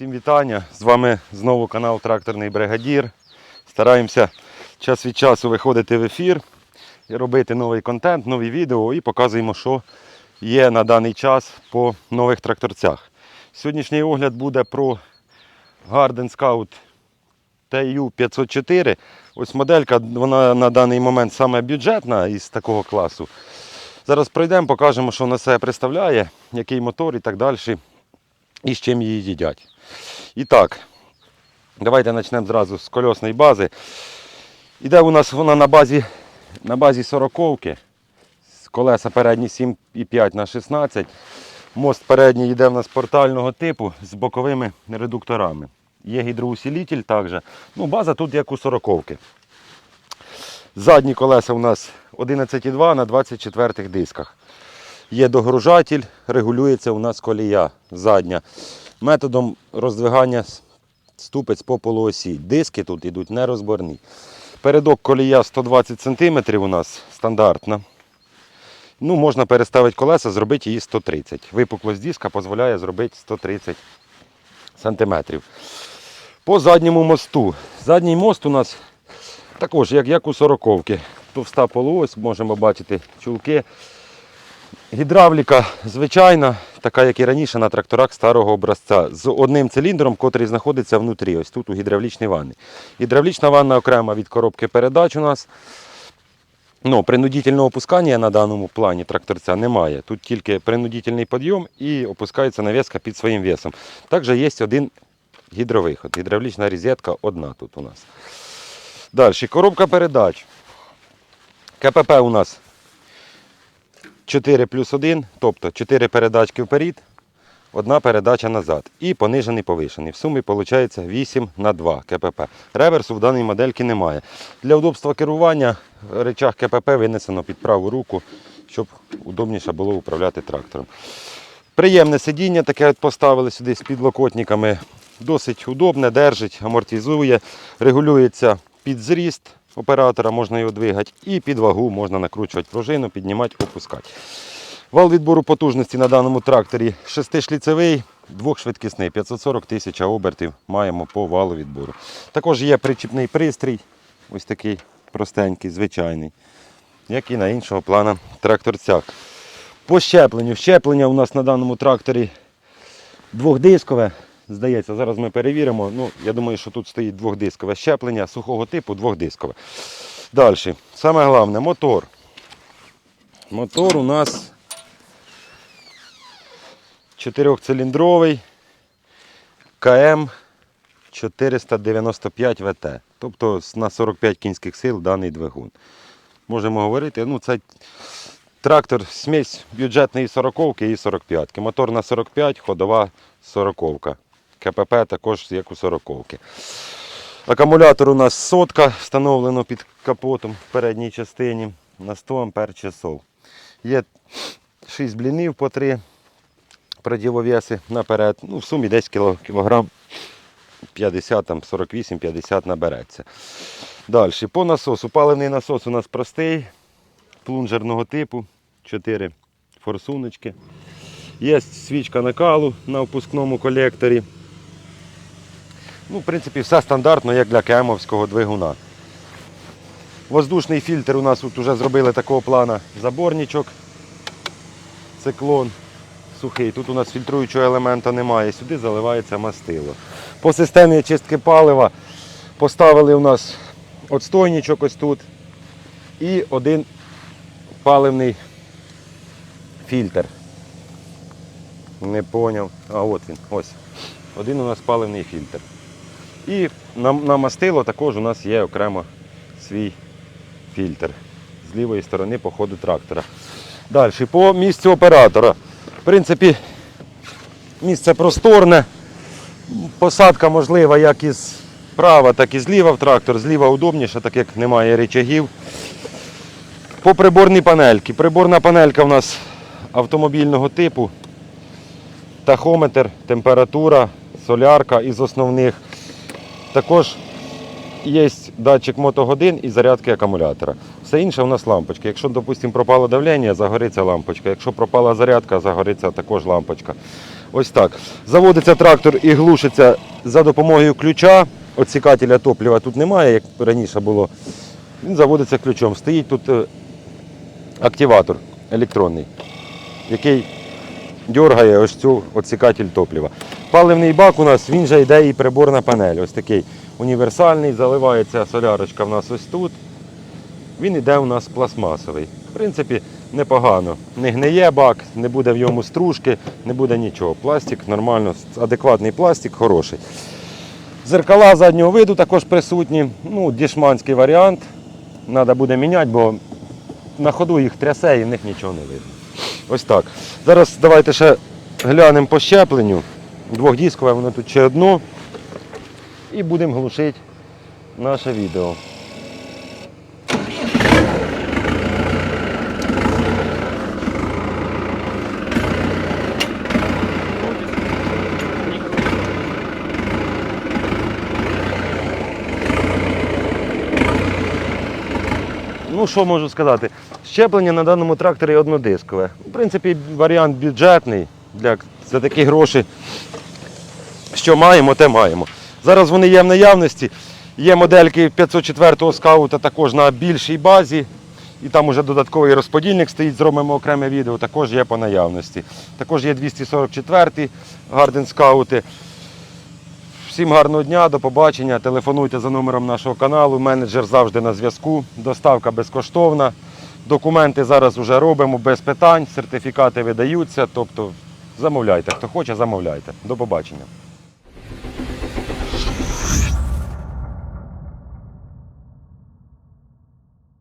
Всім вітання! З вами знову канал Тракторний Бригадір. Стараємося час від часу виходити в ефір і робити новий контент, нові відео і показуємо, що є на даний час по нових тракторцях. Сьогоднішній огляд буде про Garden Scout TU 504. Ось моделька, вона на даний момент саме бюджетна із такого класу. Зараз пройдемо, покажемо, що вона себе представляє, який мотор і так далі, і з чим її їдять. І так, давайте почнемо зразу з кольосної бази. Іде у нас вона на базі, на базі 40-ки. Колеса передні 7,5 на 16. Мост передній йде в нас портального типу з боковими редукторами. Є гідроусилитель також. Ну, база тут як у 40-ки. Задні колеса у нас 11,2 на 24 дисках. Є догружатель, регулюється у нас колія задня. Методом роздвигання ступець по полуосі. Диски тут йдуть нерозборні. Передок колія 120 см у нас стандартна. Ну, Можна переставити колеса, зробити її 130 Випуклость диска дозволяє зробити 130 см. По задньому мосту. Задній мост у нас також, як, як у 40-ки. Товста полуось, можемо бачити чулки. Гідравліка звичайна, така як і раніше на тракторах старого образця, з одним циліндром, котрий знаходиться внутрі, ось тут у гідравлічній ванні. Гідравлічна ванна окрема від коробки передач у нас. Ну, Принудительного опускання на даному плані тракторця немає. Тут тільки принудительний підйом і опускається навіска під своїм весом. Також є один гідровиход. Гідравлічна розетка одна тут у нас. Далі, коробка передач. КПП у нас 4 плюс 1, тобто 4 передачки вперед, одна передача назад. І понижений повишений. В сумі виходить 8 на 2 КПП. Реверсу в даній модельці немає. Для удобства керування речах КПП винесено під праву руку, щоб удобніше було управляти трактором. Приємне сидіння, таке от поставили сюди з підлокотниками. Досить удобне, держить, амортизує, регулюється під зріст оператора, можна його двигати, і під вагу можна накручувати пружину, піднімати, опускати. Вал відбору потужності на даному тракторі шестишліцевий, двохшвидкісний, 540 тисяч обертів маємо по валу відбору. Також є причіпний пристрій, ось такий простенький, звичайний, як і на іншого плана тракторцях. По щепленню. Щеплення у нас на даному тракторі двохдискове. Здається, зараз ми перевіримо. Ну, Я думаю, що тут стоїть двохдискове щеплення сухого типу, двохдискове. Далі. Саме головне мотор. Мотор у нас чотирьохциліндровий КМ 495 ВТ. Тобто на 45 кінських сил даний двигун. Можемо говорити, ну це трактор смесь бюджетної 40 і 45. -ки. Мотор на 45, ходова 40. КПП також як у 40. Акумулятор у нас сотка, встановлено під капотом в передній частині на 100 ампер часов. Є 6 блінів по 3 противовеси наперед. Ну, в сумі десь кілограм 50, там 48-50 набереться. Далі, по насосу. Паливний насос у нас простий, плунжерного типу, 4 форсуночки. Є свічка накалу на впускному колекторі. Ну, В принципі, все стандартно, як для кемовського двигуна. Воздушний фільтр у нас тут вже зробили такого плана заборничок. Циклон сухий. Тут у нас фільтруючого елемента немає. Сюди заливається мастило. По системі очистки палива поставили у нас отстойничок ось тут і один паливний фільтр. Не поняв. А от він. Ось. Один у нас паливний фільтр. І на, на мастило також у нас є окремо свій фільтр з лівої сторони по ходу трактора. Далі, по місцю оператора. В принципі, місце просторне. Посадка можлива як із права, так і зліва в трактор. Зліва удобніше, так як немає речагів. По приборній панельці. Приборна панелька у нас автомобільного типу. Тахометр, температура, солярка із основних. Також є датчик мотогодин і зарядки акумулятора. Все інше у нас лампочки. Якщо, допустимо, пропало давлення, загориться лампочка. Якщо пропала зарядка, загориться також лампочка. Ось так. Заводиться трактор і глушиться за допомогою ключа. Отсікателя топлива тут немає, як раніше було. Він заводиться ключом. Стоїть тут е, активатор електронний, який дергає ось цю отсікатель топлива. Паливний бак у нас, він же йде і приборна панель. Ось такий універсальний, заливається солярочка в нас ось тут. Він йде у нас пластмасовий. В принципі, непогано. Не гниє бак, не буде в йому стружки, не буде нічого. Пластик нормально, адекватний пластик, хороший. Зеркала заднього виду також присутні. Ну, дішманський варіант. Треба буде міняти, бо на ходу їх трясе і в них нічого не видно. Ось так. Зараз давайте ще глянемо по щепленню. Двохдіскове, воно тут ще одно. І будемо глушити наше відео. Ну, що можу сказати? Щеплення на даному тракторі однодискове. В принципі, варіант бюджетний для за такі гроші. Що маємо, те маємо. Зараз вони є в наявності. Є модельки 504-го скаута також на більшій базі. І там уже додатковий розподільник стоїть, зробимо окреме відео, також є по наявності. Також є 244-ті Гарден скаути. Всім гарного дня, до побачення. Телефонуйте за номером нашого каналу. Менеджер завжди на зв'язку. Доставка безкоштовна. Документи зараз вже робимо без питань, сертифікати видаються. Тобто замовляйте. Хто хоче, замовляйте. До побачення.